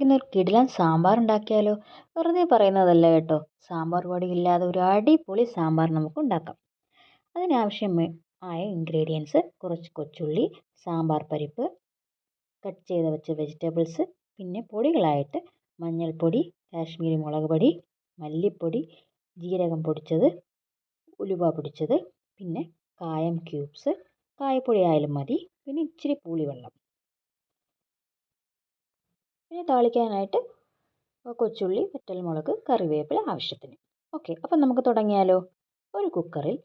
നമുക്കിന്ന് ഒരു കിടിലൻ സാമ്പാർ ഉണ്ടാക്കിയാലോ വെറുതെ പറയുന്നതല്ല കേട്ടോ. സാമ്പാർ പൊടി ഇല്ലാതെ ഒരു അടിപൊളി സാമ്പാർ നമുക്ക് ഉണ്ടാക്കാം അതിനാവശ്യം ആയ ഇൻഗ്രീഡിയൻസ് കുറച്ച് കൊച്ചുള്ളി സാമ്പാർ പരിപ്പ് കട്ട് ചെയ്ത് വെച്ച വെജിറ്റബിൾസ് പിന്നെ പൊടികളായിട്ട് മഞ്ഞൾപ്പൊടി കാശ്മീരി മുളക് പൊടി മല്ലിപ്പൊടി ജീരകം പൊടിച്ചത് ഉലുവ പൊടിച്ചത് പിന്നെ കായം ക്യൂബ്സ് കായപ്പൊടി ആയാലും മതി പിന്നെ ഇച്ചിരി പുളിവെള്ളം. പിന്നെ താളിക്കാനായിട്ട് കൊച്ചുള്ളി വറ്റൽമുളക് കറിവേപ്പില ആവശ്യത്തിന്. ഓക്കെ അപ്പം നമുക്ക് തുടങ്ങിയാലോ? ഒരു കുക്കറിൽ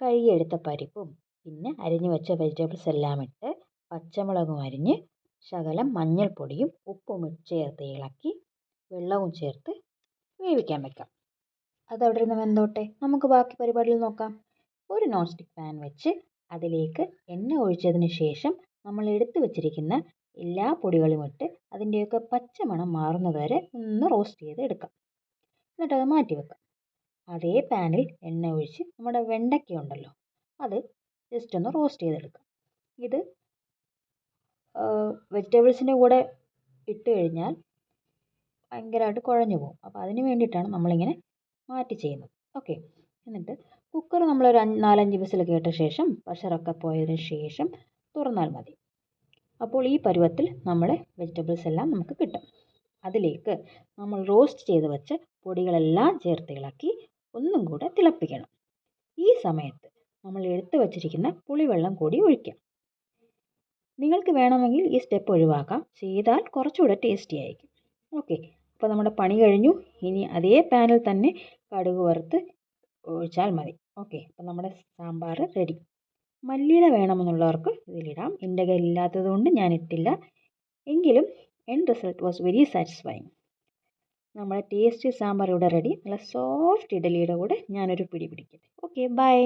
കഴുകിയെടുത്ത പരിപ്പും പിന്നെ അരിഞ്ഞു വെച്ച വെജിറ്റബിൾസ് എല്ലാം ഇട്ട് പച്ചമുളകും അരിഞ്ഞ് ശകലം മഞ്ഞൾപ്പൊടിയും ഉപ്പും ചേർത്ത് ഇളക്കി വെള്ളവും ചേർത്ത് വേവിക്കാൻ വെക്കാം. അതവിടെ ഇരുന്ന് വെന്തോട്ടെ. നമുക്ക് ബാക്കി പരിപാടികൾ നോക്കാം. ഒരു നോൺ സ്റ്റിക്ക് പാൻ വെച്ച് അതിലേക്ക് എണ്ണ ഒഴിച്ചതിന് ശേഷം നമ്മൾ എടുത്തു വെച്ചിരിക്കുന്ന എല്ലാ പൊടികളും ഇട്ട് അതിന്റെയൊക്കെ പച്ചമണം മാറുന്നത് വരെ ഒന്ന് റോസ്റ്റ് ചെയ്ത് എടുക്കാം. എന്നിട്ട് അത് മാറ്റി വെക്കാം. അതേ പാനിൽ എണ്ണ ഒഴിച്ച് നമ്മുടെ വെണ്ടയ്ക്ക ഉണ്ടല്ലോ അത് ജസ്റ്റ് ഒന്ന് റോസ്റ്റ് ചെയ്തെടുക്കാം. ഇത് വെജിറ്റബിൾസിന്റെ കൂടെ ഇട്ട് കഴിഞ്ഞാൽ ഭയങ്കരമായിട്ട് കുഴഞ്ഞു പോകും. അപ്പോൾ അതിന് വേണ്ടിയിട്ടാണ് നമ്മളിങ്ങനെ മാറ്റി ചെയ്യുന്നത്. ഓക്കെ എന്നിട്ട് കുക്കർ നമ്മളൊരു നാലഞ്ച് വിസിൽ കേട്ട ശേഷം പ്രഷറൊക്കെ പോയതിന് ശേഷം തുറന്നാൽ മതി. അപ്പോൾ ഈ പരുവത്തിൽ നമ്മുടെ വെജിറ്റബിൾസ് എല്ലാം നമുക്ക് കിട്ടും. അതിലേക്ക് നമ്മൾ റോസ്റ്റ് ചെയ്ത് വെച്ച പൊടികളെല്ലാം ചേർത്ത് ഇളക്കി ഒന്നും കൂടെ തിളപ്പിക്കണം. ഈ സമയത്ത് നമ്മൾ എടുത്തു വച്ചിരിക്കുന്ന പുളിവെള്ളം കൂടി ഒഴിക്കാം. നിങ്ങൾക്ക് വേണമെങ്കിൽ ഈ സ്റ്റെപ്പ് ഒഴിവാക്കാം. ചെയ്താൽ കുറച്ചുകൂടെ ടേസ്റ്റി ആയിരിക്കും. ഓക്കെ അപ്പോൾ നമ്മുടെ പണി കഴിഞ്ഞു. ഇനി അതേ പാനിൽ തന്നെ കടുക് വറുത്ത് ഒഴിച്ചാൽ മതി. ഓക്കെ അപ്പോൾ നമ്മുടെ സാമ്പാർ റെഡി മല്ലിയില വേണമെന്നുള്ളവർക്ക് ഇതിലിടാം. എന്റെ കയ്യിൽ ഇല്ലാത്തത് കൊണ്ട് ഞാൻ ഇട്ടില്ല. എങ്കിലും end result was very satisfying നമ്മുടെ ടേസ്റ്റി സാമ്പാർ ഇവിടെ റെഡി നല്ല സോഫ്റ്റ് ഇഡലിയുടെ കൂടെ ഞാനൊരു പിടി പിടിക്കട്ടെ. Okay bye